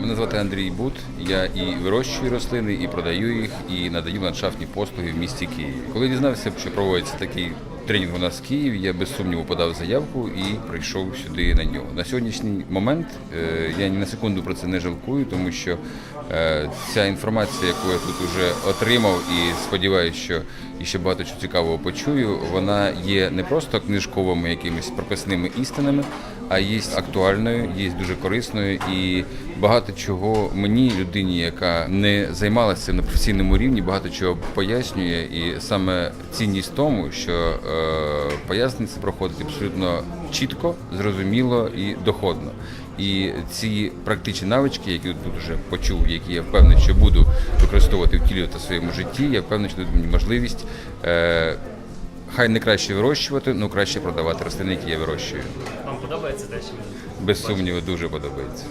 Мене звати Андрій Бут. Я і вирощую рослини, і продаю їх, і надаю ландшафтні послуги в місті Києві. Коли дізнався, що проводиться такий тренінг у нас в Києві, я без сумніву подав заявку і прийшов сюди на нього. На сьогоднішній момент е, я ні на секунду про це не жалкую, тому що е, ця інформація, яку я тут вже отримав, і сподіваюся, що ще багато чого цікавого почую, вона є не просто книжковими якимись прописними істинами, а є актуальною, є дуже корисною і багато чого мені, людині, яка не займалася на професійному рівні, багато чого пояснює. І саме цінність тому, що е, пояснення проходить абсолютно чітко, зрозуміло і доходно. І ці практичні навички, які тут вже почув, які я впевнений, що буду використовувати в своєму житті, я впевнений, що дадуть мені можливість. Е, Хай не краще вирощувати, але краще продавати рослини, які я вирощую. Вам подобається те, що ви Без сумніву, дуже подобається.